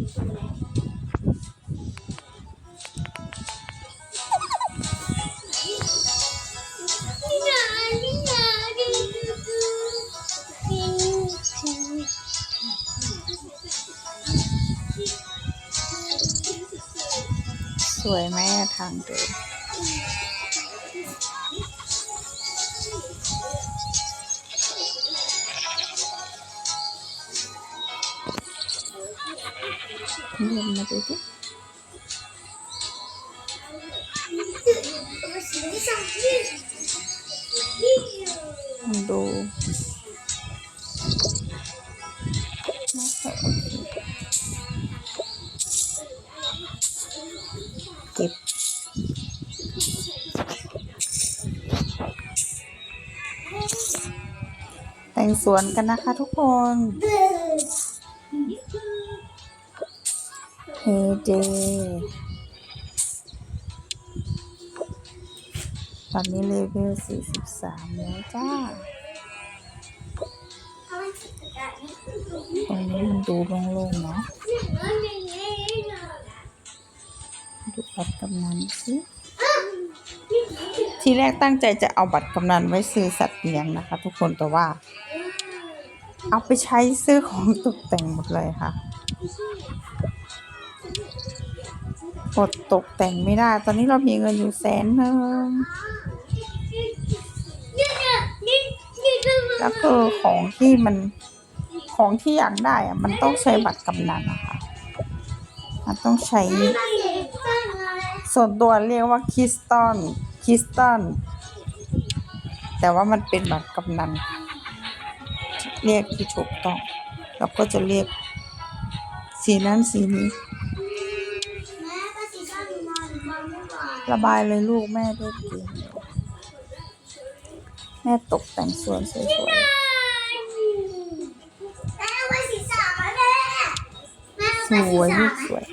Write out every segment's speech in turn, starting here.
สวยไหมทางเดิน ดินมาดูดิมาดูมาเถอะเก็บแต่งสวนกันนะคะทุกคน เฮเดตอนนี้เลเวล43แล้วจ้า ตรงนี้มันดูโล่งๆเนาะดูบัตรกำนันสิทีแรกตั้งใจจะเอาบัตรกำนันไว้ซื้อสัตว์เลี้ยงนะคะ ทุกคนแต่ว่า เอาไปใช้ซื้อของตกแต่งหมดเลยค่ะ อดตกแต่งไม่ได้ ตอนนี้เรามีเงินอยู่แสนหนึ่งแล้วคือของที่มันของที่อยากได้อะมันต้องใช้บัตรกำนันนะคะ มันต้องใช้ ส่วนตัวเรียกว่าคริสตัลคริสตัลแต่ว่ามันเป็นบัตรกำนัน เรียกที่ถูกต้องแล้วก็จะเรียกสีนั้นสีนี้ ระบายเลยลูกแม่ได้กินแม่ตกแต่งสวนสวยๆสวยลูกสวย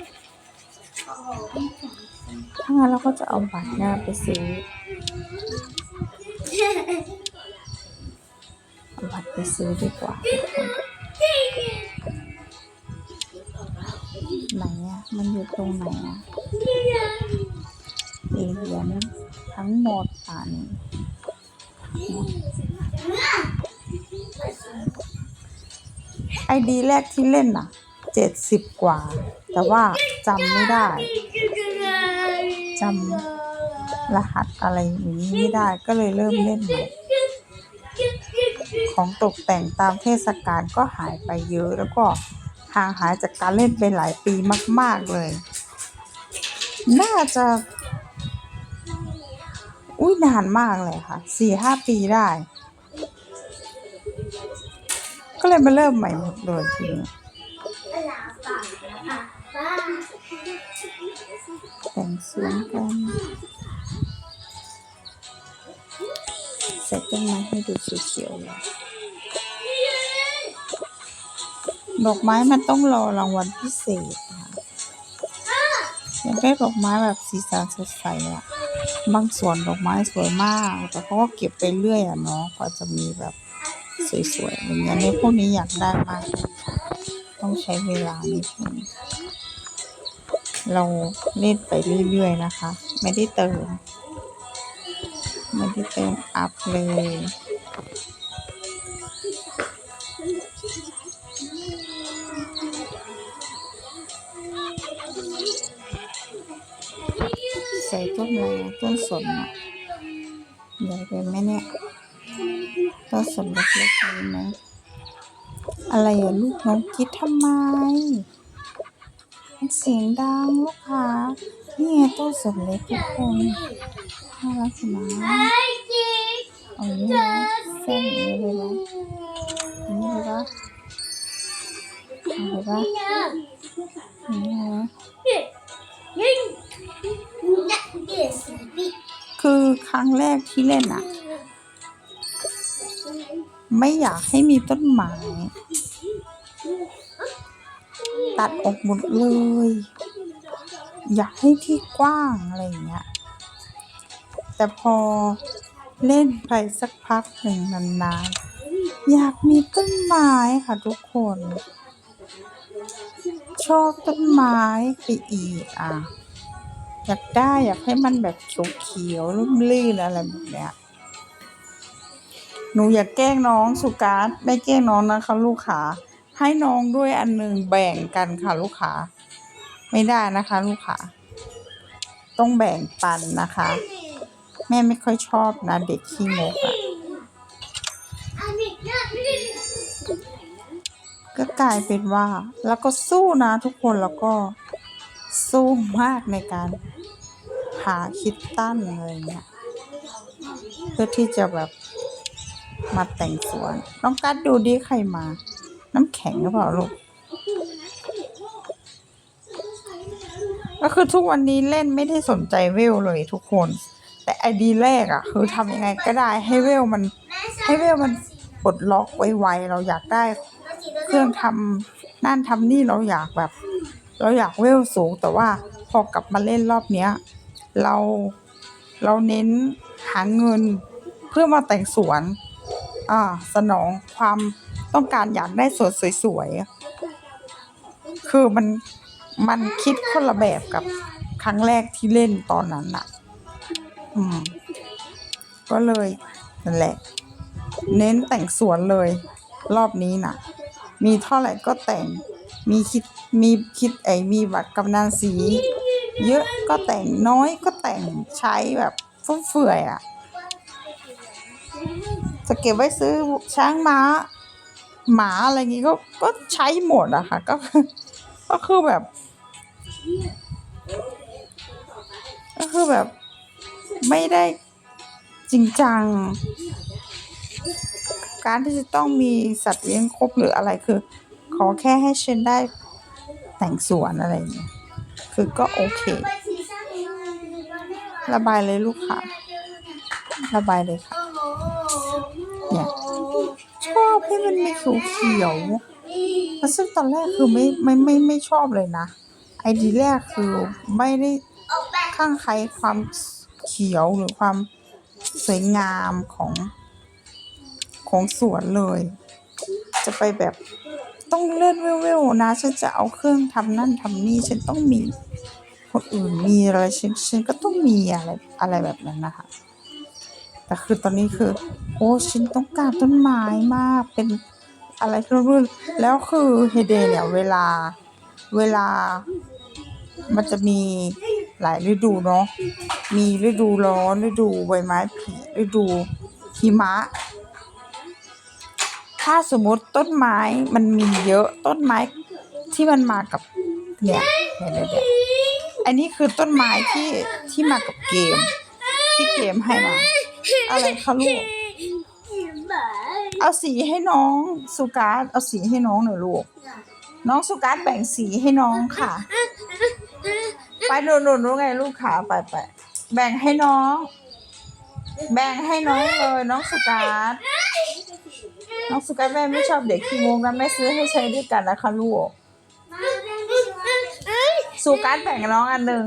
ถ้างั้นเราก็จะเอาบัตรหน้าไปซื้อเอาบัตรไปซื้อดีกว่าไหนอะมันอยู่ตรงไหนอะ เหรียญทั้งหมดอ่านี่ไอดีแรกที่เล่นอะเจ็ดสิบกว่า แต่ว่าจำไม่ได้จำรหัสอะไรอย่างนี้ไม่ได้ก็เลยเริ่มเล่นใหม่ของตกแต่งตามเทศกาลก็หายไปเยอะแล้วก็ห่างหายจากการเล่นไปหลายปีมาก ๆ เลย น่าจะ อุ้ยนานมากเลยค่ะสี่ห้าปีได้ ก็เลยมาเริ่มใหม่หมดเลยทีนี้แต่งสวนกันใส่ต้นไม้ให้ดูเขียวๆเลยดอกไม้มันต้องรอรางวัลพิเศษค่ะอยากได้ดอกไม้แบบสีสันสดใสอะ บางสวนดอกไม้สวยมาก แต่เขาก็เก็บไปเรื่อยอะเนาะกว่าจะมีแบบสวยๆอย่างเงี้ยในพวกนี้อยากได้มาก ต้องใช้เวลานิดนึงเราเล่นไปเรื่อยๆนะคะ ไม่ได้เติม ไม่ได้เติมอัพเลย ใส่ต้นอะไรต้นสนอะใหญ่ไปไหมเนี่ยต้นสนเล็กๆไปไหมอะไรอะลูกน้องคิดทำไมมันเสียงดังลูกค้านี่ไงต้นสนเล็กทุกคนน่ารักนะเอาอย่างนี้นะแซ่ย่างนี้เลยนะอย่างนี้เลยปะเอาเลยปะอย่างนี้นะ คือครั้งแรกที่เล่นอะไม่อยากให้มีต้นไม้ตัดออกหมดเลย อยากให้ที่กว้างอะไรอย่างเงี้ย แต่พอเล่นไปสักพักหนึ่งนานๆ อยากมีต้นไม้ค่ะทุกคน ชอบต้นไม้ไปอีกอะ อยากได้อยากให้มันแบบเขียวๆร่มรื่นอะไรแบบเนี้ยหนูอยากแกล้งน้องสุการ์ตไม่แกล้งน้องนะคะลูกค้าให้น้องด้วยอันหนึ่งแบ่งกันค่ะลูกค้าไม่ได้นะคะ ลูกค้าต้องแบ่งปันนะคะ แม่ไม่ค่อยชอบนะเด็กขี้งกอะ่ะก็กลายเป็นว่า แล้วก็สู้นะทุกคนแล้วก็สู้มากในการาคิดตั้นอะไรเงี้ยเพื่อที่จะแบบมาแต่งสวน น้องกัดดูดิใครมา น้ำแข็งหรือเปล่าลูก ก็คือทุกวันนี้เล่นไม่ได้สนใจเวลเลยทุกคน แต่ไอดีแรกอะคือทำยังไงก็ได้ให้เวลมัน ให้เวลมันปลดล็อกไวๆเราอยากได้ เครื่องทำนั่นทำนี่เราอยากแบบ เราอยากเวลสูงแต่ว่าพอกลับมาเล่นรอบเนี้ย เราเราเน้นหาเงินเพื่อมาแต่งสวนอ่าสนองความต้องการอยากได้สวนสวยๆ คือมันมันคิดคนละแบบกับครั้งแรกที่เล่นตอนนั้นน่ะอืม ก็เลยนั่นแหละ เน้นแต่งสวนเลย รอบนี้น่ะมีเท่าไหร่ก็แต่ง มีคิดมีคิดไอ้มีบัตรกำนันสี เยอะก็แต่งน้อยก็แต่งใช้แบบฟุ่มเฟือยอะ จะเก็บไว้ซื้อช้างม้า หมาอะไรอย่างี้ก็ก็ใช้หมดอะค่ะ ก็ก็คือแบบ ก็คือแบบไม่ได้จริงจัง การที่จะต้องมีสัตว์เลี้ยงครบหรืออะไรคือ ขอแค่ให้ฉันได้แต่งสวนอะไรอย่างเงี้ย คือก็โอเค ระบายเลยลูกค่ะ ระบายเลยค่ะ เนี่ย ชอบให้มันมีเขียวแล้วซึ่งตอนแรกคือไม่ไม่ไม่ไม่ชอบเลยนะ ไอดีแรกคือไม่ได้ข้างใครความเขียวหรือความสวยงามของของสวนเลย จะไปแบบ ต้องเลื่อนเวลๆนะ ฉันจะเอาเครื่องทำนั่นทำนี่ฉันต้องมี คนอื่นมีอะไรฉันฉันก็ต้องมีอะไรอะไรแบบนั้นนะคะ แต่คือตอนนี้คือ โอ้ฉันต้องการต้นไม้มากเป็นอะไรที่รื่นแล้วคือเฮเดเนี่ยเวลาเวลา มันจะมีหลายฤดูเนาะมีฤดูร้อนฤดูใบไม้ผลิฤดูหิมะ ถ้าสมมติต้นไม้มันมีเยอะต้นไม้ที่มันมากับเนี่ยเดี๋ยวเดี๋ยเดี๋ยอันนี้คือต้นไม้ที่ที่มากับเกม ที่เกมให้มา อะไรคะลูก เอาสีให้น้องสุการ์ดเอาสีให้น้องหน่อยลูก น้องสุการ์ดแบ่งสีให้น้องค่ะ ไปหนูหนูหนูไงลูกขาไปไปแบ่งให้น้อง แบ่งให้น้องเลยน้องสุการ์ด น้องสุการ์ดแม่ไม่ชอบเด็กขี้งงนะแม่ซื้อให้ใช้ด้วยกันนะคะลูกสุการ์ดแบ่งน้องอันหนึ่ง